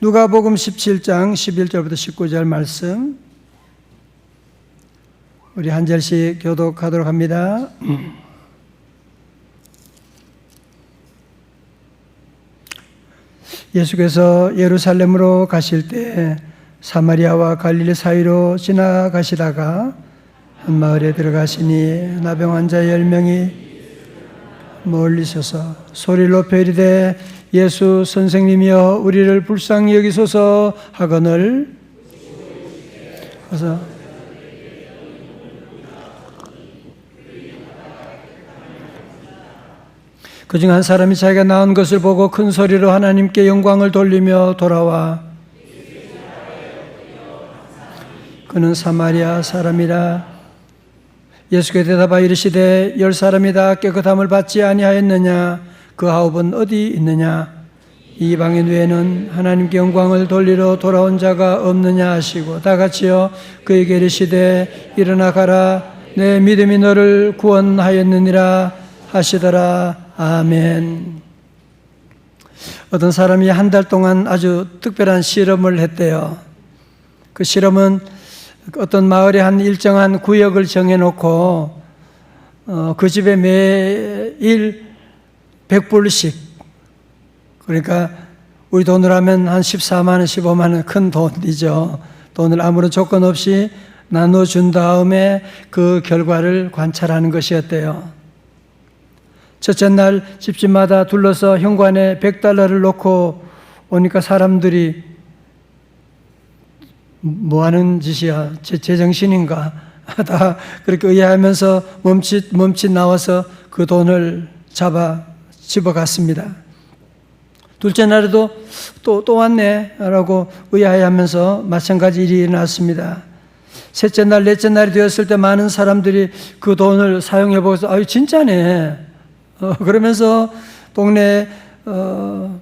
누가복음 17장 11절부터 19절 말씀 우리 한 절씩 교독하도록 합니다. 예수께서 예루살렘으로 가실 때 사마리아와 갈릴리 사이로 지나가시다가 한 마을에 들어가시니 나병 환자 열 명이 멀리 서서 소리를 높여 이르되 예수 선생님이여 우리를 불쌍히 여기소서 하거늘 그래서. 그중 한 사람이 자기가 나온 것을 보고 큰 소리로 하나님께 영광을 돌리며 돌아와. 그는 사마리아 사람이라 예수께 대답하여 이르시되 열 사람이 다 깨끗함을 받지 아니하였느냐 그 아홉은 어디 있느냐? 이방인 외에는 하나님께 영광을 돌리러 돌아온 자가 없느냐 하시고 다 같이요 그에게 이르시되 일어나 가라. 내 믿음이 너를 구원하였느니라 하시더라. 아멘. 어떤 사람이 한 달 동안 아주 특별한 실험을 했대요. 그 실험은 어떤 마을에 한 일정한 구역을 정해놓고 어, 그 집에 매일 100불씩 그러니까 우리 돈으로 하면 한 14만 원, 15만 원 큰 돈이죠. 돈을 아무런 조건 없이 나눠준 다음에 그 결과를 관찰하는 것이었대요. 첫째 날 집집마다 둘러서 현관에 100달러를 놓고 오니까 사람들이 뭐 하는 짓이야? 제, 제 정신인가? 다 그렇게 의아하면서 멈칫, 멈칫 나와서 그 돈을 잡아 집어갔습니다. 둘째 날에도 또, 또 왔네. 라고 의아해 하면서 마찬가지 일이 일어났습니다. 셋째 날, 넷째 날이 되었을 때 많은 사람들이 그 돈을 사용해 보고서, 아유, 진짜네. 어, 그러면서 동네, 어,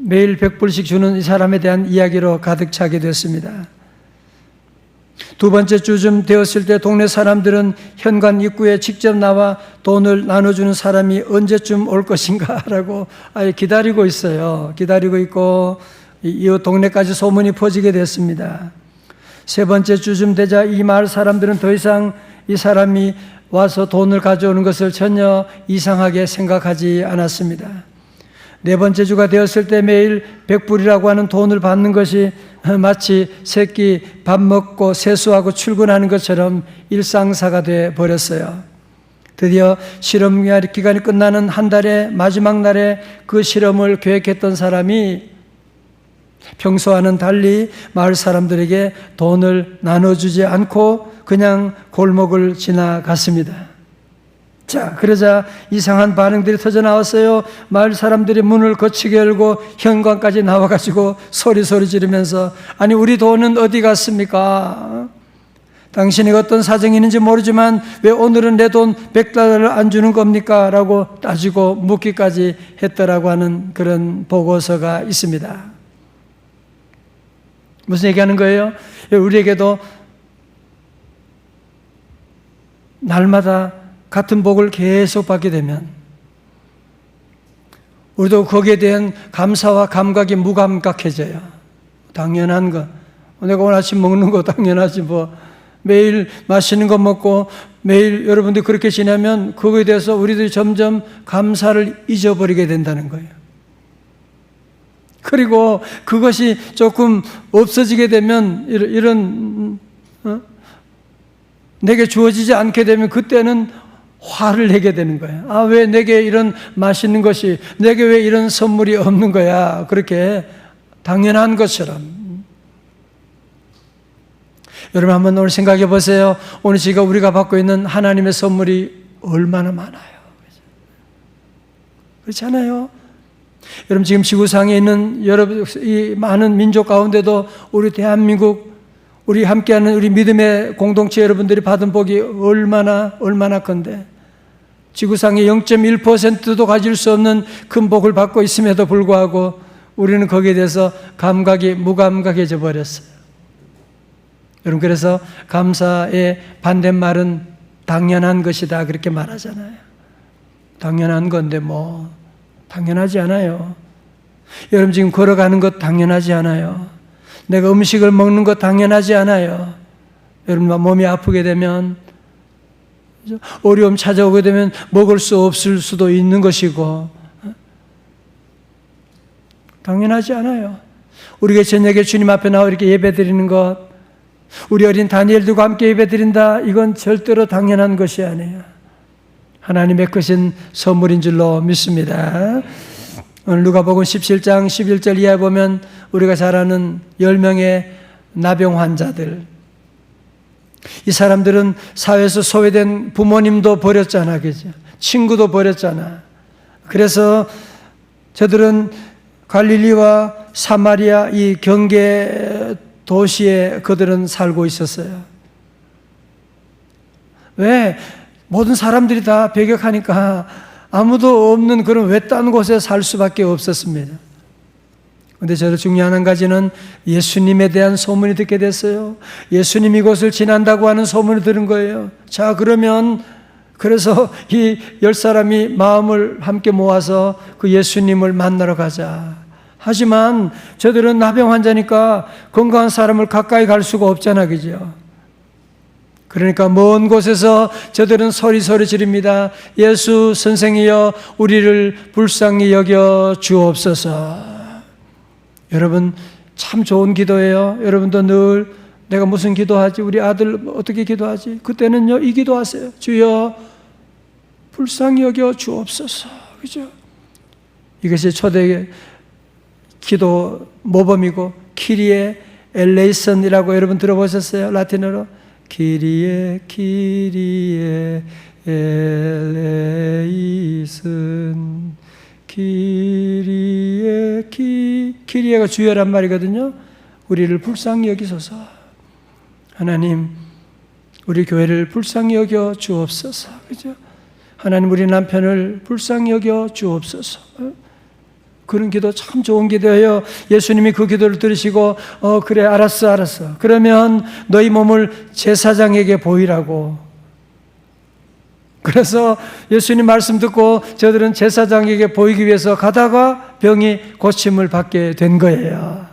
매일 100불씩 주는 이 사람에 대한 이야기로 가득 차게 됐습니다. 두 번째 주쯤 되었을 때 동네 사람들은 현관 입구에 직접 나와 돈을 나눠주는 사람이 언제쯤 올 것인가 라고 아예 기다리고 있어요. 기다리고 있고 이 동네까지 소문이 퍼지게 됐습니다. 세 번째 주쯤 되자 이 마을 사람들은 더 이상 이 사람이 와서 돈을 가져오는 것을 전혀 이상하게 생각하지 않았습니다. 네 번째 주가 되었을 때 매일 100불이라고 하는 돈을 받는 것이 마치 새끼 밥 먹고 세수하고 출근하는 것처럼 일상사가 돼 버렸어요. 드디어 실험 기간이 끝나는 한 달의 마지막 날에 그 실험을 계획했던 사람이 평소와는 달리 마을 사람들에게 돈을 나눠주지 않고 그냥 골목을 지나갔습니다. 자, 그러자 이상한 반응들이 터져 나왔어요. 마을 사람들이 문을 거치게 열고 현관까지 나와가지고 소리 소리 지르면서 아니 우리 돈은 어디 갔습니까? 당신이 어떤 사정이 있는지 모르지만 왜 오늘은 내 돈 100달러를 안 주는 겁니까? 라고 따지고 묻기까지 했더라고 하는 그런 보고서가 있습니다. 무슨 얘기하는 거예요? 우리에게도 날마다 같은 복을 계속 받게 되면 우리도 거기에 대한 감사와 감각이 무감각해져요. 당연한 거. 내가 오늘 아침 먹는 거 당연하지 뭐. 매일 맛있는 거 먹고 매일 여러분들이 그렇게 지내면 그거에 대해서 우리들이 점점 감사를 잊어버리게 된다는 거예요. 그리고 그것이 조금 없어지게 되면 이런, 어? 내게 주어지지 않게 되면 그때는 화를 내게 되는 거예요. 아, 왜 내게 이런 맛있는 것이, 내게 왜 이런 선물이 없는 거야. 그렇게 당연한 것처럼. 여러분 한번 오늘 생각해 보세요. 오늘 지금 우리가 받고 있는 하나님의 선물이 얼마나 많아요. 그렇잖아요. 여러분 지금 지구상에 있는 여러분 이 많은 민족 가운데도 우리 대한민국 우리 함께하는 우리 믿음의 공동체 여러분들이 받은 복이 얼마나 얼마나 큰데 지구상의 0.1%도 가질 수 없는 큰 복을 받고 있음에도 불구하고 우리는 거기에 대해서 감각이 무감각해져 버렸어요. 여러분 그래서 감사의 반대말은 당연한 것이다 그렇게 말하잖아요. 당연한 건데 뭐 당연하지 않아요. 여러분 지금 걸어가는 것 당연하지 않아요. 내가 음식을 먹는 것 당연하지 않아요. 여러분 몸이 아프게 되면 어려움 찾아오게 되면 먹을 수 없을 수도 있는 것이고 당연하지 않아요. 우리가 저녁에 주님 앞에 나와 이렇게 예배 드리는 것, 우리 어린 다니엘들과 함께 예배 드린다, 이건 절대로 당연한 것이 아니에요. 하나님의 크신 선물인 줄로 믿습니다. 오늘 누가복음 17장 11절 이하에 보면 우리가 잘 아는 10명의 나병 환자들. 이 사람들은 사회에서 소외된 부모님도 버렸잖아, 그죠? 친구도 버렸잖아. 그래서 저들은 갈릴리와 사마리아 이 경계 도시에 그들은 살고 있었어요. 왜? 모든 사람들이 다 배격하니까 아무도 없는 그런 외딴 곳에 살 수밖에 없었습니다. 근데 저도 중요한 한 가지는 예수님에 대한 소문이 듣게 됐어요. 예수님 이곳을 지난다고 하는 소문을 들은 거예요. 자, 그러면 그래서 이 열 사람이 마음을 함께 모아서 그 예수님을 만나러 가자. 하지만 저들은 나병 환자니까 건강한 사람을 가까이 갈 수가 없잖아, 그죠? 그러니까 먼 곳에서 저들은 소리소리 지릅니다. 예수 선생이여 우리를 불쌍히 여겨 주옵소서. 여러분 참 좋은 기도예요. 여러분도 늘 내가 무슨 기도하지? 우리 아들 어떻게 기도하지? 그때는요 이 기도하세요. 주여 불쌍히 여겨 주옵소서. 그죠? 이것이 초대 기도 모범이고 키리에 엘레이선이라고 여러분 들어보셨어요? 라틴어로 키리에 키리에 엘레이슨 키리에 키 키리에가 주여란 말이거든요. 우리를 불쌍히 여기소서. 하나님 우리 교회를 불쌍히 여겨 주옵소서. 그죠? 하나님 우리 남편을 불쌍히 여겨 주옵소서. 그런 기도 참 좋은 기도예요. 예수님이 그 기도를 들으시고 어 그래 알았어 알았어. 그러면 너희 몸을 제사장에게 보이라고. 그래서 예수님 말씀 듣고 저들은 제사장에게 보이기 위해서 가다가 병이 고침을 받게 된 거예요.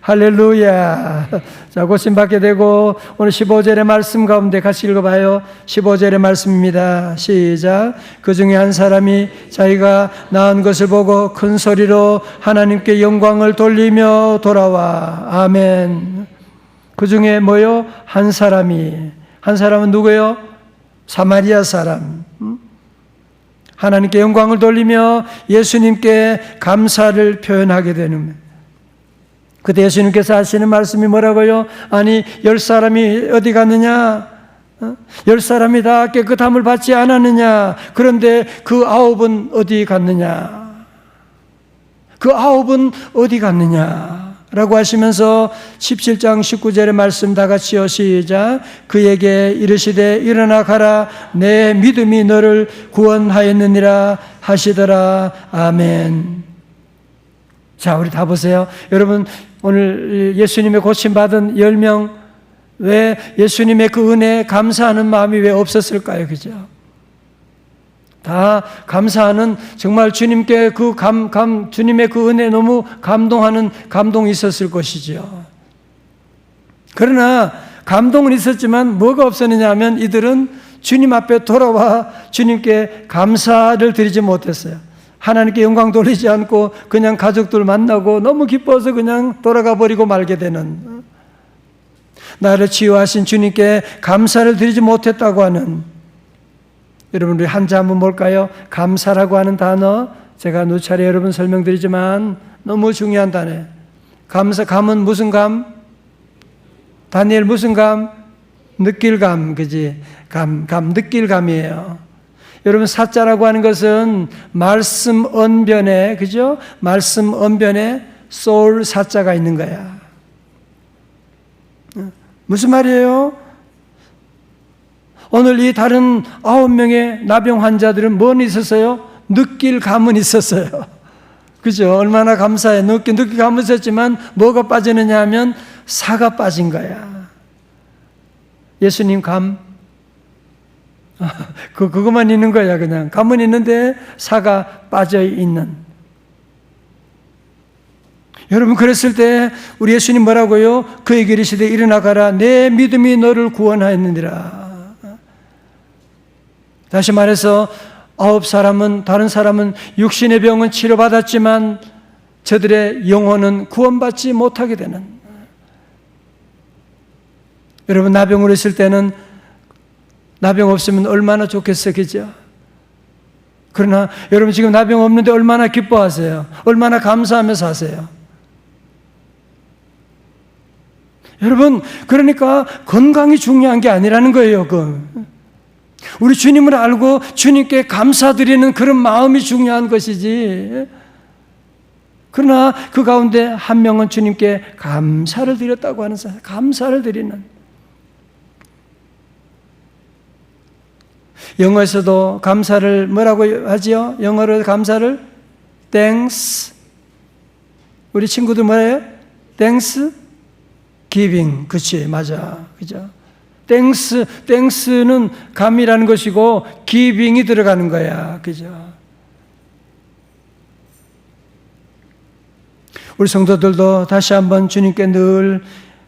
할렐루야. 자, 고침 받게 되고 오늘 15절의 말씀 가운데 같이 읽어봐요. 15절의 말씀입니다. 시작. 그 중에 한 사람이 자기가 낳은 것을 보고 큰 소리로 하나님께 영광을 돌리며 돌아와. 아멘. 그 중에 뭐요? 한 사람이. 한 사람은 누구예요? 사마리아 사람. 하나님께 영광을 돌리며 예수님께 감사를 표현하게 되는 그때 예수님께서 하시는 말씀이 뭐라고요? 아니, 열 사람이 어디 갔느냐? 어? 열 사람이 다 깨끗함을 받지 않았느냐? 그런데 그 아홉은 어디 갔느냐? 그 아홉은 어디 갔느냐? 라고 하시면서 17장 19절의 말씀 다 같이요. 시작. 그에게 이르시되 일어나 가라. 내 믿음이 너를 구원하였느니라 하시더라. 아멘. 자 우리 다 보세요. 여러분 오늘 예수님의 고침받은 10명 왜 예수님의 그 은혜에 감사하는 마음이 왜 없었을까요? 그죠? 다 감사하는 정말 주님께 그 감, 감, 주님의 그 은혜 너무 감동하는 감동이 있었을 것이죠. 그러나 감동은 있었지만 뭐가 없었느냐 하면 이들은 주님 앞에 돌아와 주님께 감사를 드리지 못했어요. 하나님께 영광 돌리지 않고 그냥 가족들 만나고 너무 기뻐서 그냥 돌아가 버리고 말게 되는 나를 치유하신 주님께 감사를 드리지 못했다고 하는 여러분 우리 한자 한번 볼까요? 감사라고 하는 단어 제가 누차례 여러분 설명드리지만 너무 중요한 단어 감사 감은 무슨 감? 다니엘 무슨 감? 느낄 감 그지? 감, 감 느낄 감이에요. 여러분 사자라고 하는 것은 말씀 언변에 그죠? 말씀 언변에 소울 사자가 있는 거야. 무슨 말이에요? 오늘 이 다른 아홉 명의 나병 환자들은 뭔 있었어요? 느낄 감은 있었어요. 그죠? 얼마나 감사해. 느끼, 느낄 감은 있었지만 뭐가 빠지느냐 하면 사가 빠진 거야. 예수님 감, 그, 그것만 있는 거야, 그냥. 가문 있는데 사가 빠져 있는. 여러분 그랬을 때 우리 예수님 뭐라고요? 그에게 이르시되 일어나가라 내 믿음이 너를 구원하였느니라. 다시 말해서 아홉 사람은 다른 사람은 육신의 병은 치료받았지만 저들의 영혼은 구원받지 못하게 되는 여러분 나병으로 있을 때는 나병 없으면 얼마나 좋겠어 그죠? 그러나 여러분 지금 나병 없는데 얼마나 기뻐하세요? 얼마나 감사하며 사세요? 여러분 그러니까 건강이 중요한 게 아니라는 거예요. 그 우리 주님을 알고 주님께 감사드리는 그런 마음이 중요한 것이지. 그러나 그 가운데 한 명은 주님께 감사를 드렸다고 하는 사람, 감사를 드리는. 영어에서도 감사를 뭐라고 하지요? 영어로 감사를 thanks. 우리 친구들 뭐예요? thanks giving. 그치, 맞아. 그죠? 땡스, 땡스는 감이라는 것이고 기빙이 들어가는 거야. 그죠? 우리 성도들도 다시 한번 주님께 늘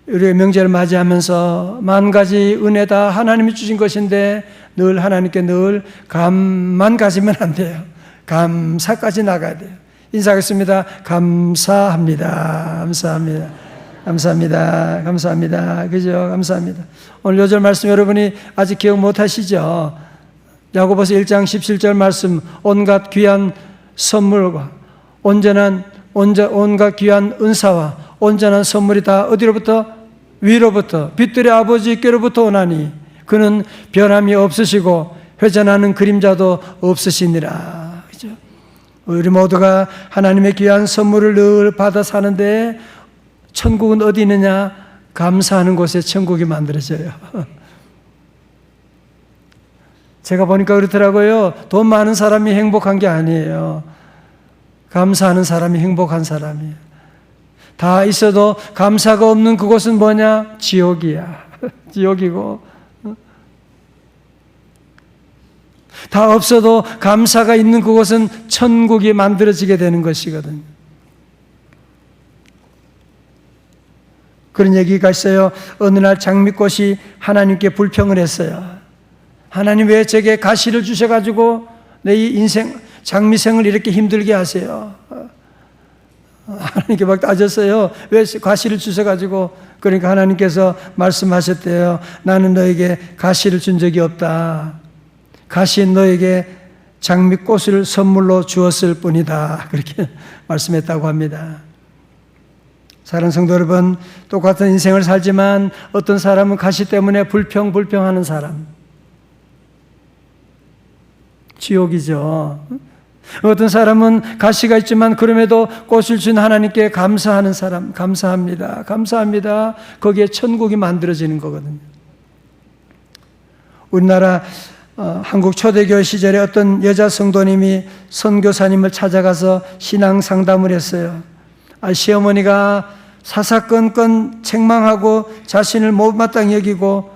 우리의 명제를 맞이하면서 만 가지 은혜 다 하나님이 주신 것인데 늘 하나님께 늘 감만 가지면 안 돼요. 감사까지 나가야 돼요. 인사하겠습니다. 감사합니다. 감사합니다. 감사합니다. 감사합니다. 그죠? 감사합니다. 오늘 요절 말씀 여러분이 아직 기억 못 하시죠? 야고보서 1장 17절 말씀 온갖 귀한 선물과 온전한 온갖 귀한 은사와 온전한 선물이 다 어디로부터 위로부터 빛들의 아버지께로부터 오나니 그는 변함이 없으시고 회전하는 그림자도 없으시니라. 그죠? 우리 모두가 하나님의 귀한 선물을 늘 받아 사는데 천국은 어디 있느냐? 감사하는 곳에 천국이 만들어져요. 제가 보니까 그렇더라고요. 돈 많은 사람이 행복한 게 아니에요. 감사하는 사람이 행복한 사람이에요. 다 있어도 감사가 없는 그곳은 뭐냐? 지옥이야. 지옥이고. 다 없어도 감사가 있는 그곳은 천국이 만들어지게 되는 것이거든요. 그런 얘기가 있어요. 어느 날 장미꽃이 하나님께 불평을 했어요. 하나님 왜 제게 가시를 주셔가지고 내 이 인생, 장미생을 이렇게 힘들게 하세요? 하나님께 막 따졌어요. 왜 가시를 주셔가지고 그러니까 하나님께서 말씀하셨대요. 나는 너에게 가시를 준 적이 없다. 가시는 너에게 장미꽃을 선물로 주었을 뿐이다. 그렇게 말씀했다고 합니다. 사랑하는 성도 여러분, 똑같은 인생을 살지만 어떤 사람은 가시 때문에 불평 불평하는 사람. 지옥이죠. 어떤 사람은 가시가 있지만 그럼에도 꽃을 준 하나님께 감사하는 사람, 감사합니다. 감사합니다. 거기에 천국이 만들어지는 거거든요. 우리나라 어, 한국 초대교 시절에 어떤 여자 성도님이 선교사님을 찾아가서 신앙 상담을 했어요. 아, 시어머니가 사사건건 책망하고 자신을 못마땅히 여기고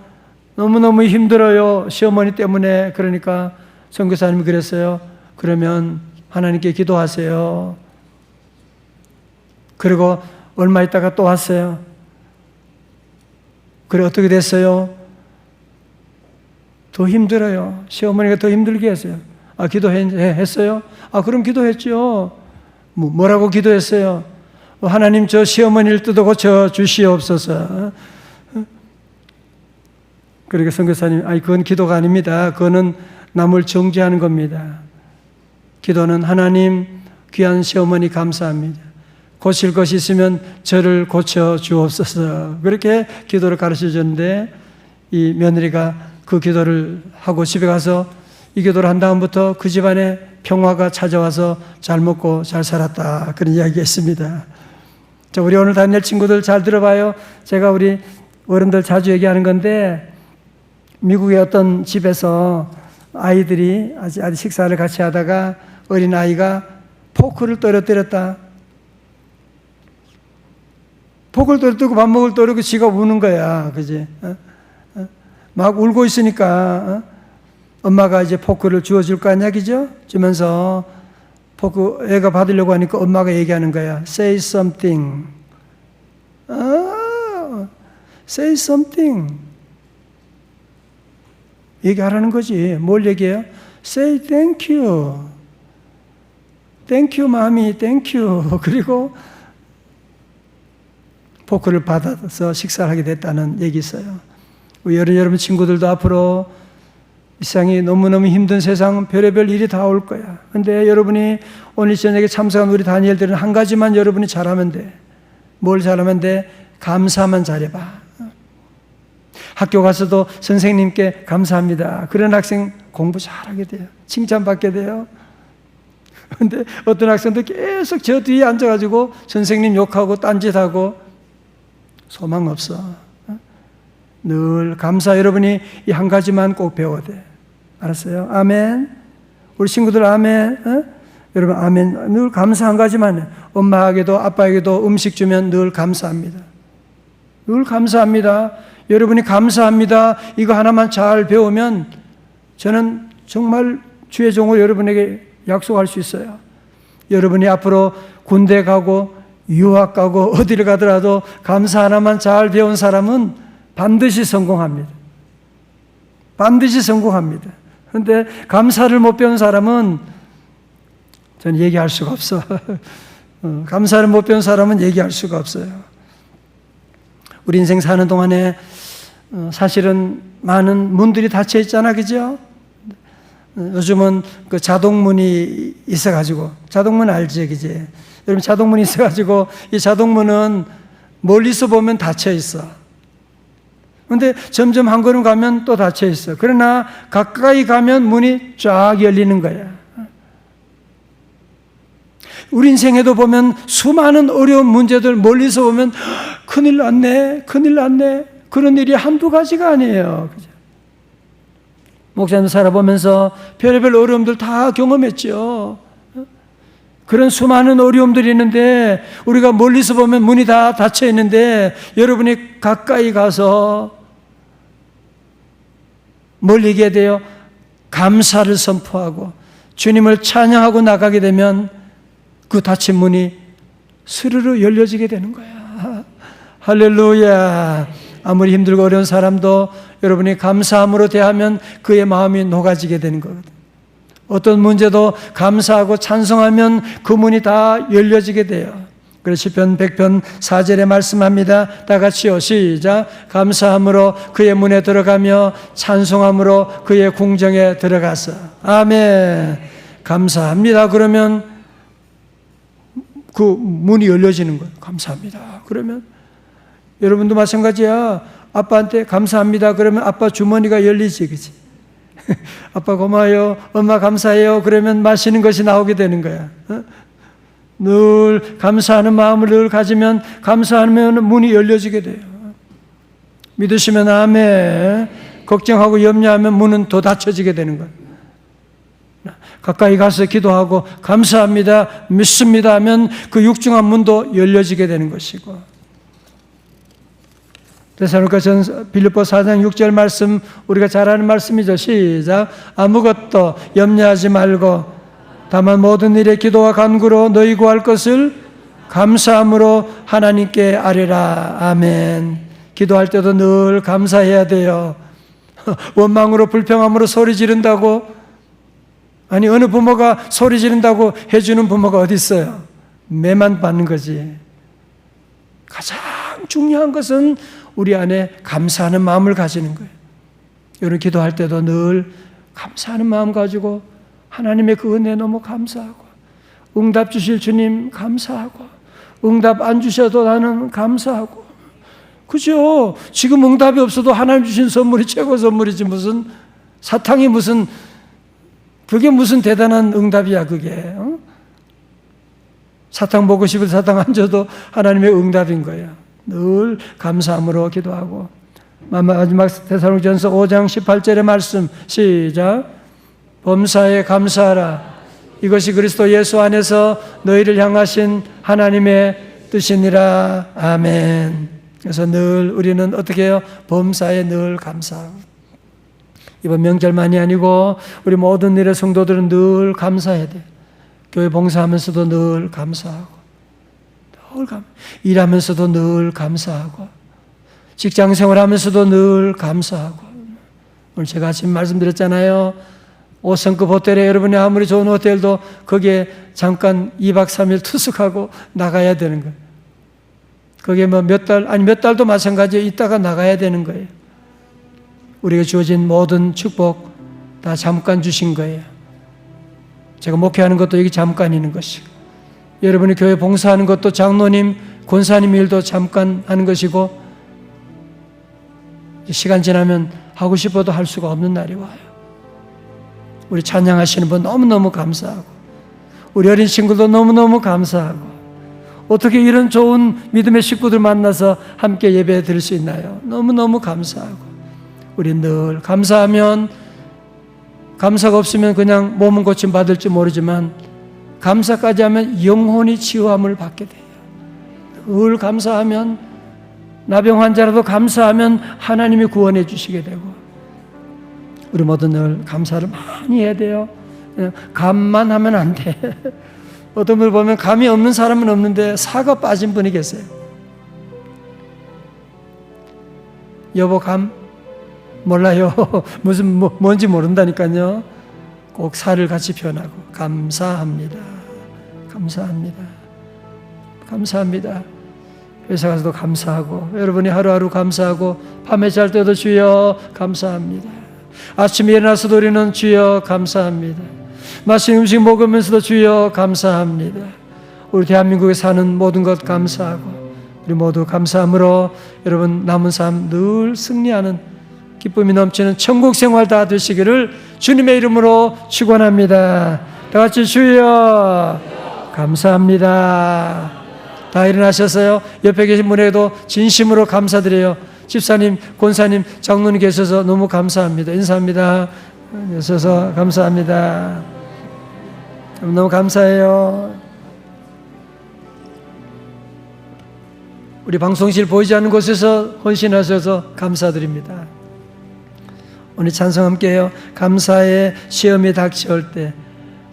너무너무 힘들어요. 시어머니 때문에. 그러니까 선교사님이 그랬어요. 그러면 하나님께 기도하세요. 그리고 얼마 있다가 또 왔어요. 그래 어떻게 됐어요? 더 힘들어요. 시어머니가 더 힘들게 했어요. 아, 기도했어요? 아, 그럼 기도했죠. 뭐, 뭐라고 기도했어요? 하나님 저 시어머니를 뜯어 고쳐 주시옵소서. 그러니까 선교사님, 아니 그건 기도가 아닙니다. 그거는 남을 정죄하는 겁니다. 기도는 하나님 귀한 시어머니 감사합니다. 고칠 것이 있으면 저를 고쳐 주옵소서. 그렇게 기도를 가르쳐 줬는데 이 며느리가 그 기도를 하고 집에 가서 이 기도를 한 다음부터 그 집안에 평화가 찾아와서 잘 먹고 잘 살았다. 그런 이야기가 있습니다. 자, 우리 오늘 다닐 친구들 잘 들어봐요. 제가 우리 어른들 자주 얘기하는 건데, 미국의 어떤 집에서 아이들이 아직, 아직 식사를 같이 하다가 어린 아이가 포크를 떨어뜨렸다. 포크를 떨어뜨리고 밥 먹을 떨어고 지가 우는 거야. 그지? 어? 어? 막 울고 있으니까, 어? 엄마가 이제 포크를 주워줄 거 아니야, 그죠? 주면서 포크 애가 받으려고 하니까 엄마가 얘기하는 거야. Say something. 아, say something. 얘기하라는 거지. 뭘 얘기해요? Say thank you. Thank you, 마미. Thank you. 그리고 포크를 받아서 식사를 하게 됐다는 얘기 있어요. 여러 여러분 친구들도 앞으로 이 세상이 너무너무 힘든 세상 별의별 일이 다 올 거야. 근데 여러분이 오늘 저녁에 참석한 우리 다니엘들은 한 가지만 여러분이 잘하면 돼. 뭘 잘하면 돼? 감사만 잘해봐. 학교 가서도 선생님께 감사합니다. 그런 학생 공부 잘하게 돼요. 칭찬받게 돼요. 근데 어떤 학생도 계속 저 뒤에 앉아가지고 선생님 욕하고 딴짓하고 소망 없어. 늘 감사 여러분이 이 한 가지만 꼭 배워야 돼. 알았어요? 아멘. 우리 친구들 아멘. 어? 여러분 아멘. 늘 감사 한 가지만 해. 엄마에게도 아빠에게도 음식 주면 늘 감사합니다. 늘 감사합니다. 여러분이 감사합니다. 이거 하나만 잘 배우면 저는 정말 주의 종을 여러분에게 약속할 수 있어요. 여러분이 앞으로 군대 가고 유학 가고 어디를 가더라도 감사 하나만 잘 배운 사람은 반드시 성공합니다. 반드시 성공합니다. 그런데 감사를 못 배운 사람은 저는 얘기할 수가 없어. 어, 감사를 못 배운 사람은 얘기할 수가 없어요. 우리 인생 사는 동안에 어, 사실은 많은 문들이 닫혀 있잖아, 그죠? 어, 요즘은 그 자동문이 있어가지고, 자동문 알지, 그지? 여러분 자동문이 있어가지고, 이 자동문은 멀리서 보면 닫혀 있어. 근데 점점 한 걸음 가면 또 닫혀 있어. 그러나 가까이 가면 문이 쫙 열리는 거야. 우리 인생에도 보면 수많은 어려운 문제들 멀리서 보면 큰일 났네, 큰일 났네. 그런 일이 한두 가지가 아니에요. 그죠? 목사님 살아보면서 별의별 어려움들 다 경험했죠. 그런 수많은 어려움들이 있는데 우리가 멀리서 보면 문이 다 닫혀 있는데 여러분이 가까이 가서 뭘 얘기해야 돼요? 감사를 선포하고 주님을 찬양하고 나가게 되면 그 닫힌 문이 스르르 열려지게 되는 거야. 할렐루야. 아무리 힘들고 어려운 사람도 여러분이 감사함으로 대하면 그의 마음이 녹아지게 되는 거거든. 어떤 문제도 감사하고 찬송하면 그 문이 다 열려지게 돼요. 그래서 시편 100편 4절에 말씀합니다. 다 같이요. 시작. 감사함으로 그의 문에 들어가며 찬송함으로 그의 궁정에 들어가서. 아멘. 감사합니다. 그러면 그 문이 열려지는 거예요. 감사합니다. 그러면 여러분도 마찬가지야. 아빠한테 감사합니다. 그러면 아빠 주머니가 열리지, 그지? 아빠 고마워요. 엄마 감사해요. 그러면 마시는 것이 나오게 되는 거야. 어? 늘 감사하는 마음을 늘 가지면 감사하면 문이 열려지게 돼요. 믿으시면 아멘. 걱정하고 염려하면 문은 더 닫혀지게 되는 거예요. 가까이 가서 기도하고 감사합니다, 믿습니다 하면 그 육중한 문도 열려지게 되는 것이고. 데살로니가 전 빌립보 4장 6절 말씀 우리가 잘 아는 말씀이죠. 시작. 아무것도 염려하지 말고 다만 모든 일에 기도와 간구로 너희 구할 것을 감사함으로 하나님께 아뢰라. 아멘. 기도할 때도 늘 감사해야 돼요. 원망으로 불평함으로 소리 지른다고 아니 어느 부모가 소리 지른다고 해주는 부모가 어디 있어요? 매만 받는 거지. 가장 중요한 것은 우리 안에 감사하는 마음을 가지는 거예요. 여러분 기도할 때도 늘 감사하는 마음 가지고 하나님의 그 은혜 너무 감사하고 응답 주실 주님 감사하고 응답 안 주셔도 나는 감사하고 그죠? 지금 응답이 없어도 하나님 주신 선물이 최고 선물이지 무슨 사탕이 무슨 그게 무슨 대단한 응답이야 그게 어? 사탕 먹고 싶을 사탕 안 줘도 하나님의 응답인 거야 늘 감사함으로 기도하고 마지막 대사로전서 5장 18절의 말씀 시작 범사에 감사하라 이것이 그리스도 예수 안에서 너희를 향하신 하나님의 뜻이니라 아멘 그래서 늘 우리는 어떻게 해요? 범사에 늘 감사하고 이번 명절만이 아니고 우리 모든 일의 성도들은 늘 감사해야 돼. 교회 봉사하면서도 늘 감사하고, 늘 감, 일하면서도 늘 감사하고, 직장 생활하면서도 늘 감사하고, 오늘 제가 아침 말씀드렸잖아요. 5성급 호텔에 여러분이 아무리 좋은 호텔도 거기에 잠깐 2박 3일 투숙하고 나가야 되는 거예요. 거기에 뭐 몇 달, 아니 몇 달도 마찬가지에 있다가 나가야 되는 거예요. 우리가 주어진 모든 축복 다 잠깐 주신 거예요. 제가 목회하는 것도 여기 잠깐 있는 것이고, 여러분이 교회 봉사하는 것도 장로님, 권사님 일도 잠깐 하는 것이고, 시간 지나면 하고 싶어도 할 수가 없는 날이 와요. 우리 찬양하시는 분 너무너무 감사하고, 우리 어린 친구도 너무너무 감사하고, 어떻게 이런 좋은 믿음의 식구들 만나서 함께 예배 드릴 수 있나요? 너무너무 감사하고, 우리 늘 감사하면, 감사가 없으면 그냥 몸은 고침 받을지 모르지만, 감사까지 하면 영혼이 치유함을 받게 돼요. 늘 감사하면, 나병 환자라도 감사하면 하나님이 구원해 주시게 되고, 우리 모두 늘 감사를 많이 해야 돼요. 그냥 감만 하면 안 돼. 어떤 분을 보면 감이 없는 사람은 없는데 사가 빠진 분이 계세요. 여보 감 몰라요. 무슨 뭐, 뭔지 모른다니까요. 꼭 살을 같이 표현하고 감사합니다. 감사합니다. 감사합니다. 회사 가서도 감사하고 여러분이 하루하루 감사하고 밤에 잘 때도 주여 감사합니다. 아침에 일어나서도 우리는 주여 감사합니다. 맛있는 음식 먹으면서도 주여 감사합니다. 우리 대한민국에 사는 모든 것 감사하고 우리 모두 감사함으로 여러분 남은 삶 늘 승리하는 기쁨이 넘치는 천국 생활 다 되시기를 주님의 이름으로 축원합니다. 다 같이 주여 감사합니다. 다 일어나셨어요. 옆에 계신 분에게도 진심으로 감사드려요. 집사님, 권사님, 장로님 계셔서 너무 감사합니다. 인사합니다. 계셔서 감사합니다. 너무 감사해요. 우리 방송실 보이지 않는 곳에서 헌신하셔서 감사드립니다. 오늘 찬송 함께해요. 감사의 시험이 닥쳐올 때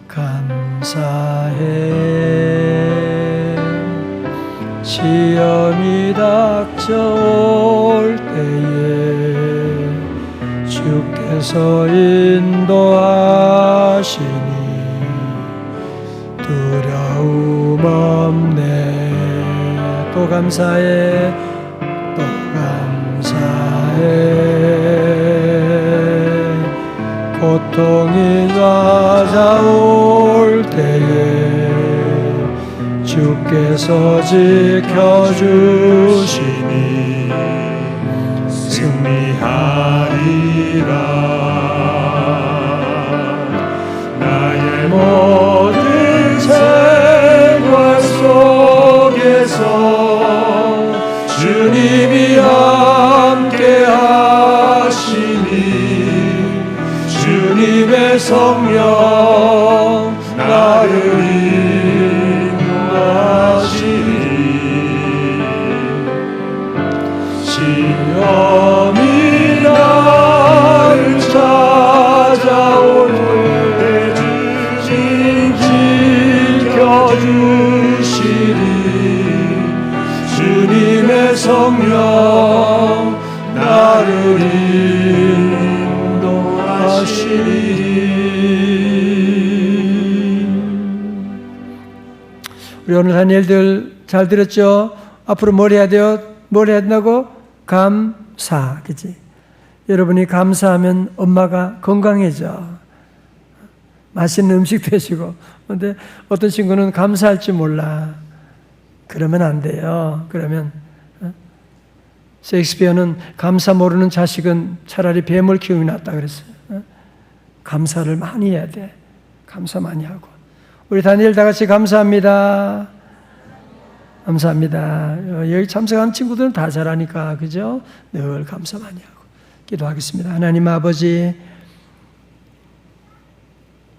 감사해 시험이 닥쳐올 때에 주께서 인도하시니 두려움 없네. 또 감사해. 또 감사해. 고통이 찾아올 때에 주께서 지켜주시니 승리하리라. 나의 모든 생활 속에서 주님이 함께 하시니 주님의 성령 오늘 한 일들 잘 들었죠? 앞으로 뭘 해야 돼요? 뭘 해야 된다고? 감사, 그지? 여러분이 감사하면 엄마가 건강해져. 맛있는 음식 드시고. 근데 어떤 친구는 감사할 줄 몰라. 그러면 안 돼요. 그러면 어? 셰익스피어는 감사 모르는 자식은 차라리 뱀을 키우기 낫다 그랬어요. 어? 감사를 많이 해야 돼. 감사 많이 하고. 우리 다니엘 다 같이 감사합니다. 감사합니다. 어, 여기 참석한 친구들은 다 잘하니까 그죠? 늘 감사 많이 하고 기도하겠습니다. 하나님 아버지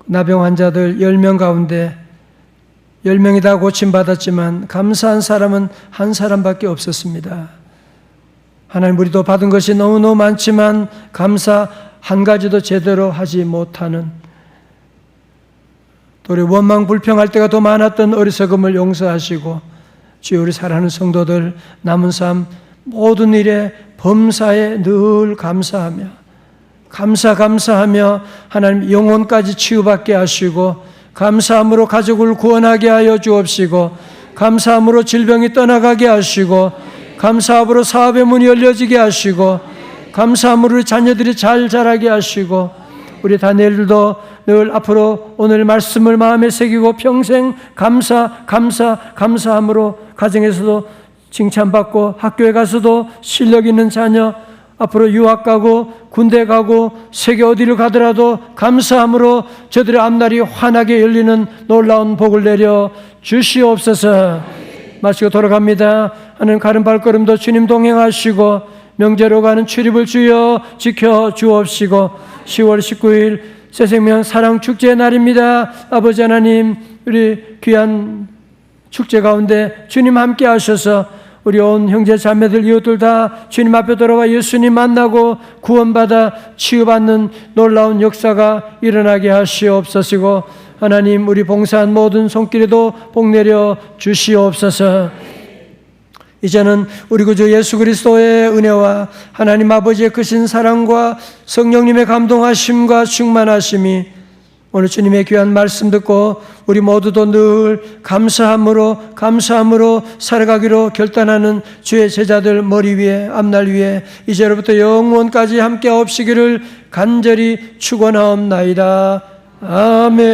나병 환자들 10명 가운데 10명이 다 고침받았지만 감사한 사람은 한 사람밖에 없었습니다. 하나님 우리도 받은 것이 너무너무 많지만 감사 한 가지도 제대로 하지 못하는 또 우리 원망 불평할 때가 더 많았던 어리석음을 용서하시고 주여 우리 사랑하는 성도들 남은 삶 모든 일에 범사에 늘 감사하며 감사 감사하며 하나님 영혼까지 치유받게 하시고 감사함으로 가족을 구원하게 하여 주옵시고 감사함으로 질병이 떠나가게 하시고 감사함으로 사업의 문이 열려지게 하시고 감사함으로 자녀들이 잘 자라게 하시고 우리 다니엘들도 늘 앞으로 오늘 말씀을 마음에 새기고 평생 감사 감사 감사함으로 가정에서도 칭찬받고 학교에 가서도 실력 있는 자녀 앞으로 유학 가고 군대 가고 세계 어디를 가더라도 감사함으로 저들의 앞날이 환하게 열리는 놀라운 복을 내려 주시옵소서. 마치고 돌아갑니다. 하는 가는 발걸음도 주님 동행하시고 명제로 가는 출입을 주여 지켜 주옵시고 10월 19일 새 생명 사랑 축제 날입니다. 아버지 하나님 우리 귀한 축제 가운데 주님 함께 하셔서 우리 온 형제 자매들 이웃들 다 주님 앞에 돌아와 예수님 만나고 구원받아 치유받는 놀라운 역사가 일어나게 하시옵소시고 하나님 우리 봉사한 모든 손길에도 복 내려 주시옵소서. 이제는 우리 구주 예수 그리스도의 은혜와 하나님 아버지의 크신 사랑과 성령님의 감동하심과 충만하심이 오늘 주님의 귀한 말씀 듣고 우리 모두도 늘 감사함으로 감사함으로 살아가기로 결단하는 주의 제자들 머리 위에 앞날 위에 이제로부터 영원까지 함께 없시기를 간절히 축원하옵나이다. 아멘.